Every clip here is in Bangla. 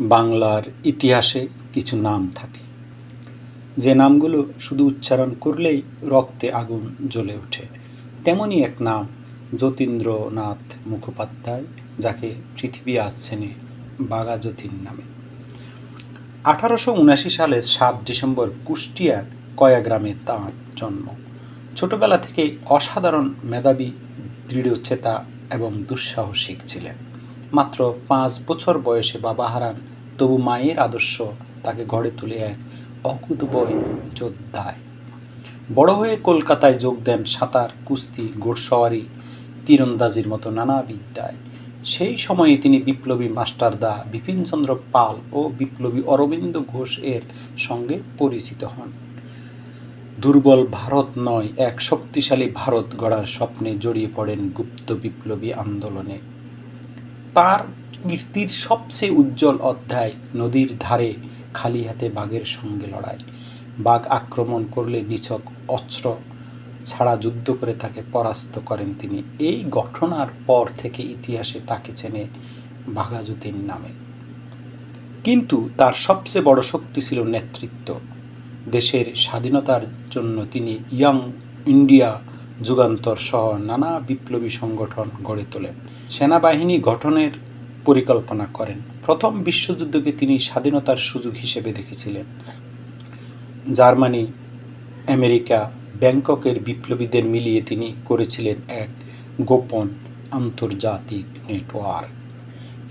বাংলার ইতিহাসে কিছু নাম থাকে। যে নামগুলো শুধু উচ্চারণ করলেই রক্তে আগুন জ্বলে ওঠে, তেমনই এক নাম যতীন্দ্রনাথ মুখোপাধ্যায়, যাকে পৃথিবী আজ চেনে বাঘা যতীন নামে। আঠারোশো উনাশি সালের সাত ডিসেম্বর কুষ্টিয়ার কয়া গ্রামে তাঁর জন্ম। ছোটবেলা থেকেই অসাধারণ মেধাবী, দৃঢ়চেতা এবং দুঃসাহসিক ছিলেন। মাত্র পাঁচ বছর বয়সে বাবা হারান তবু মায়ের আদর্শ তাকে গড়ে তুলে এক অকুতবয় যোদ্ধায়। বড় হয়ে কলকাতায় যোগ দেন সাঁতার, কুস্তি, ঘোড়সওয়ারি, তীরন্দাজির মতো নানা বিদ্যায়। সেই সময়ে তিনি বিপ্লবী মাস্টারদা বিপিনচন্দ্র পাল ও বিপ্লবী অরবিন্দ ঘোষ এর সঙ্গে পরিচিত হন। দুর্বল ভারত নয়, এক শক্তিশালী ভারত গড়ার স্বপ্নে জড়িয়ে পড়েন গুপ্ত বিপ্লবী আন্দোলনে। তার কীর্তির সবচেয়ে উজ্জ্বল অধ্যায়, নদীর ধারে খালি হাতে বাঘের সঙ্গে লড়াই। বাঘ আক্রমণ করলে নিছক অস্ত্র ছাড়া যুদ্ধ করে তাকে পরাস্ত করেন তিনি। এই ঘটনার পর থেকে ইতিহাসে তাকে চেনে বাঘাযতীন নামে। কিন্তু তার সবচেয়ে বড় শক্তি ছিল নেতৃত্ব। দেশের স্বাধীনতার জন্য তিনি ইয়াং ইন্ডিয়া যুগান্তর সহ নানা বিপ্লবী সংগঠন গড়ে তোলেন। সেনাবাহিনী গঠনের পরিকল্পনা করেন। প্রথম বিশ্বযুদ্ধকে তিনি স্বাধীনতার সুযোগ হিসেবে দেখেছিলেন। জার্মানি, আমেরিকা, ব্যাংককের বিপ্লবীদের মিলিয়ে তিনি করেছিলেন এক গোপন আন্তর্জাতিক নেটওয়ার্ক।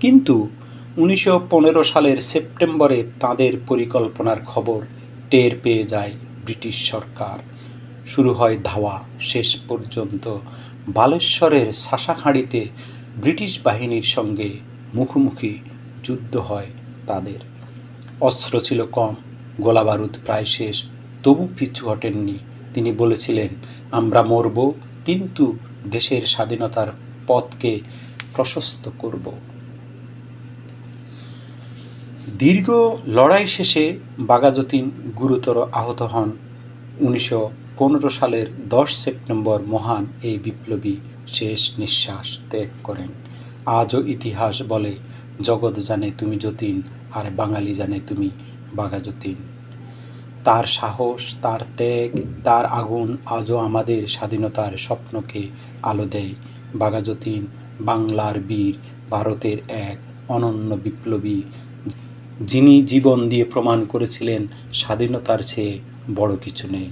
কিন্তু উনিশশো পনেরো সালের সেপ্টেম্বরে তাদের পরিকল্পনার খবর টের পেয়ে যায় ব্রিটিশ সরকার। শুরু হয় ধাওয়া, শেষ পর্যন্ত বালেশ্বরের শাসাখাঁড়িতে ব্রিটিশ বাহিনীর সঙ্গে মুখোমুখি যুদ্ধ হয় তাদের। অস্ত্র ছিল কম, গোলাবারুদ প্রায় শেষ। তবু পিছু হটেননি। তিনি বলেছিলেন, আমরা মরব, কিন্তু দেশের স্বাধীনতার পথকে প্রশস্ত করব। দীর্ঘ লড়াই শেষে বাগাযতীন গুরুতর আহত হন। উনিশশো পনেরো সালের দশ সেপ্টেম্বর মহান এই বিপ্লবী শেষ নিঃশ্বাস ত্যাগ করেন। আজও ইতিহাস বলে, জগৎ জানে তুমি যতীন, আর বাঙালি জানে তুমি বাঘা যতীন। তার সাহস, তার ত্যাগ, তার আগুন আজও আমাদের স্বাধীনতার স্বপ্নকে আলো দেয়। বাঘা যতীন, বাংলার বীর, ভারতের এক অনন্য বিপ্লবী। যিনি জীবন দিয়ে প্রমাণ করেছিলেন, স্বাধীনতার চেয়ে বড় কিছু নেই।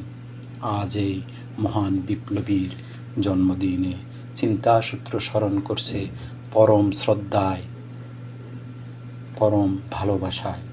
আজ এই মহান বিপ্লবীর জন্মদিনে চিন্তাসূত্র স্মরণ করছে পরম শ্রদ্ধায় পরম ভালোবাসায়।